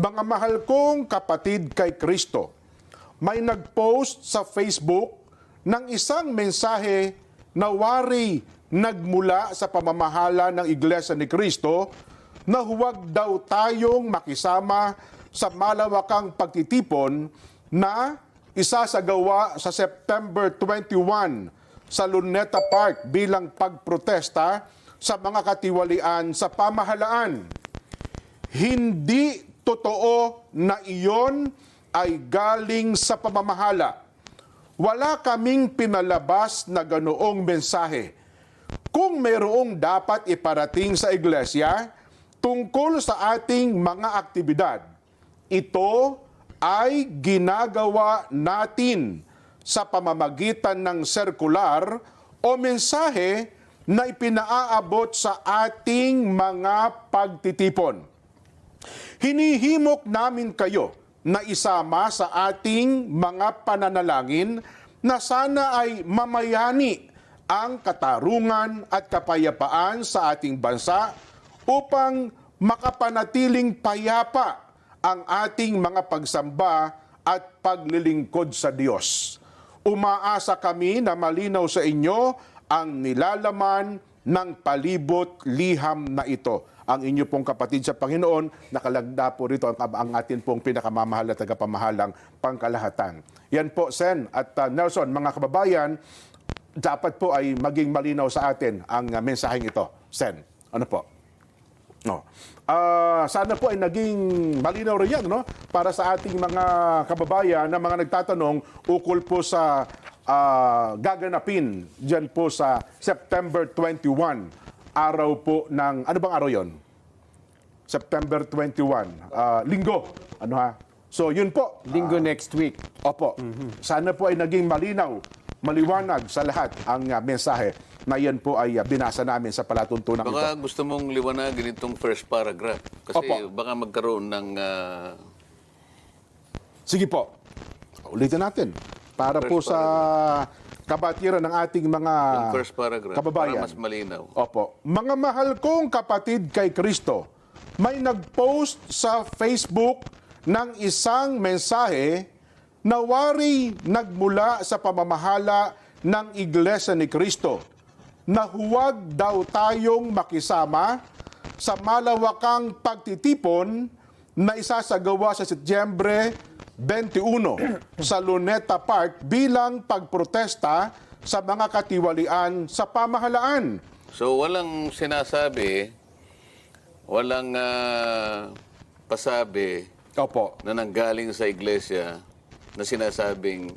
Mga mahal kong kapatid kay Kristo, may nag-post sa Facebook ng isang mensahe na wari nagmula sa pamamahala ng Iglesia ni Kristo na huwag daw tayong makisama sa malawakang pagtitipon na isasagawa sa September 21 sa Luneta Park bilang pagprotesta sa mga katiwalian sa pamahalaan. Hindi totoo na iyon ay galing sa pamamahala. Wala kaming pinalabas na ganoong mensahe. Kung mayroong dapat iparating sa iglesia tungkol sa ating mga aktibidad, ito ay ginagawa natin sa pamamagitan ng sirkular o mensahe na ipinaaabot sa ating mga pagtitipon. Hinihimok namin kayo na isama sa ating mga pananalangin na sana ay mamayani ang katarungan at kapayapaan sa ating bansa upang makapanatiling payapa ang ating mga pagsamba at paglilingkod sa Diyos. Umaasa kami na malinaw sa inyo ang nilalaman ng palibot liham na ito. Ang inyo pong kapatid sa Panginoon, nakalagda po rito ang, ang atin pong pinakamamahal at tagapamahalang pangkalahatan. Yan po, Sen at uh, Nelson, mga kababayan, dapat po ay maging malinaw sa atin ang uh, mensaheng ito. Sen, ano po? No. Ah, sana po ay naging malinaw rin yan no? para sa ating mga kababayan na mga nagtatanong ukol po sa ah, gaganapin diyan po sa September 21 araw po ng ano bang araw 'yon? September 21 ah, linggo ano ha so yun po Linggo next week. Opo. Sana po ay naging malinaw, maliwanag sa lahat ang uh, mensahe na yan po ay uh, binasa namin sa palatuntunan ito. Baka gusto mong liwanagin itong first paragraph. Kasi Opo. baka magkaroon ng... ah, Sige po. Ulitin natin. Para po sa kabatiran ng ating mga yung first paragraph kababayan. para mas malinaw. Opo. Mga mahal kong kapatid kay Kristo, may nag-post sa Facebook ng isang mensahe na wari nagmula sa pamamahala ng Iglesia ni Kristo na huwag daw tayong makisama sa malawakang pagtitipon na isasagawa sa Setyembre 21 sa Luneta Park bilang pagprotesta sa mga katiwalian sa pamahalaan. So walang sinasabi, walang ah, pasabi Opo. na nanggaling sa iglesia na sinasabing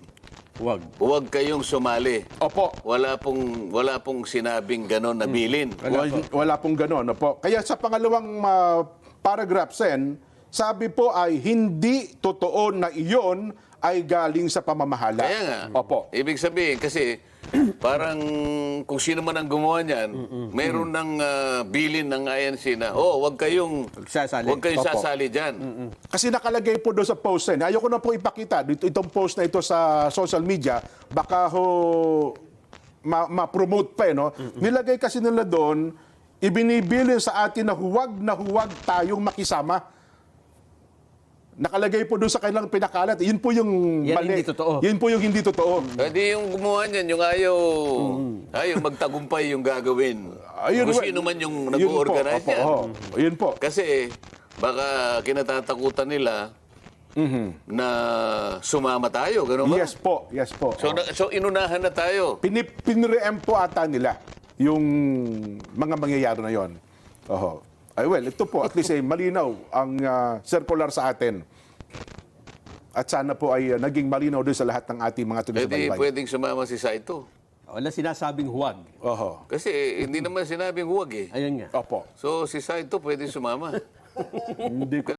Huwag. huwag kayong sumali. Opo. Wala pong wala pong sinabing ganon na bilin. Wala, wala pong gano'n. Opo. Kaya sa pangalawang ah, paragraph, Sen, sabi po ay hindi totoo na iyon ay galing sa pamamahala. Kaya nga. Opo. Ibig sabihin kasi parang kung sino man ang gumawa niyan, mayroon ng ah, bilin ng INC na, oh, wag kayong Sasali. Wag kayong Opo. sasali diyan. Kasi nakalagay po doon sa post Sen. Ayoko na po ipakita dito itong post na ito sa social media. Baka ho ma- ma-promote pa eh, no? Nilagay kasi nila doon, ibinibilin sa atin na huwag na huwag tayong makisama. Nakalagay po doon sa kanilang pinakalat. Yun po yung Yan hindi totoo. Yun po yung hindi totoo. Hindi yung gumawa niyan, yung ayaw, ayaw magtagumpay yung gagawin. Ayun, Kung sino man yung yun po, nag-organize opo, niyan. oo. Yun po. Kasi baka kinatatakutan nila na sumama tayo, gano'n ba? Mm-hmm. Yes po, yes po. So, na- so inunahan na tayo. Pinip, pinrem po ata nila yung mga mangyayari na yon. Oho. Ay well, ito po at least ay malinaw ang ah, circular sa atin. At sana po ay ah, naging malinaw din sa lahat ng ating mga Pwede, tuloy pwedeng sumama si Saito. Wala sinasabing huwag. Oho. Kasi hindi naman sinabing huwag eh. Ayun nga. Opo. So si Saito pwede sumama. Hindi ko